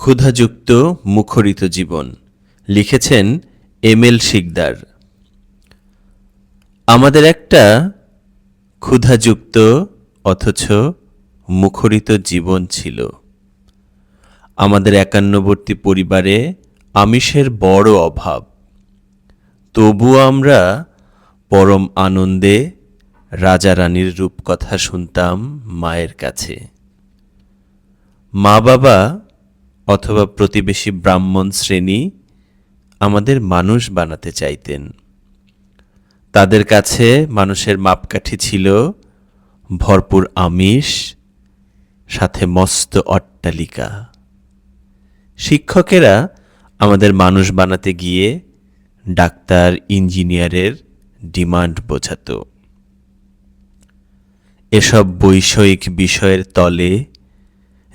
ক্ষুধাযুক্ত মুখরিত জীবন। লিখেছেন M L Sikdar. আমাদের একটা ক্ষুধাযুক্ত অথচ মুখরিত জীবন ছিল। আমাদের একান্নবর্তী পরিবারে আমিষের বড় অভাব। তবুও আমরা পরম আনন্দে রাজা রানীর রূপকথা শুনতাম মায়ের কাছে। মা বাবা অথবা প্রতিবেশী ব্রাহ্মণ শ্রেণি আমাদের মানুষ বানাতে চাইতেন। তাদের কাছে মানুষের মাপকাঠি ছিল ভরপুর আমিষ, সাথে মস্ত অট্টালিকা। শিক্ষকেরা আমাদের মানুষ বানাতে গিয়ে ডাক্তার, ইঞ্জিনিয়ারের ডিমান্ড বোঝাতো। এসব বৈষয়িক বিষয়ের তলে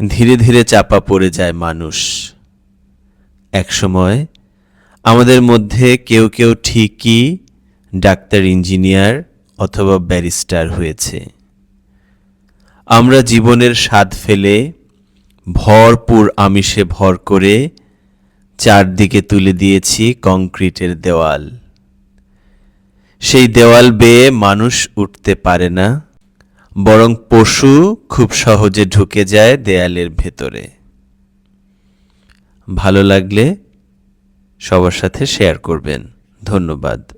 ধীরে ধীরে চাপা পড়ে যায় মানুষ। একসময় আমাদের মধ্যে কেউ কেউ ঠিকই ডাক্তার, ইঞ্জিনিয়ার অথবা ব্যারিস্টার হয়েছে। আমরা জীবনের স্বাদ ফেলে ভরপুর আমিষে ভর করে চারদিকে তুলে দিয়েছি কংক্রিটের দেওয়াল। সেই দেওয়াল বেয়ে মানুষ উঠতে পারে না। বরং পশু খুব সহজে ঢুকে যায় দেয়ালের ভেতরে। ভালো লাগলে সবার সাথে শেয়ার করবেন। ধন্যবাদ।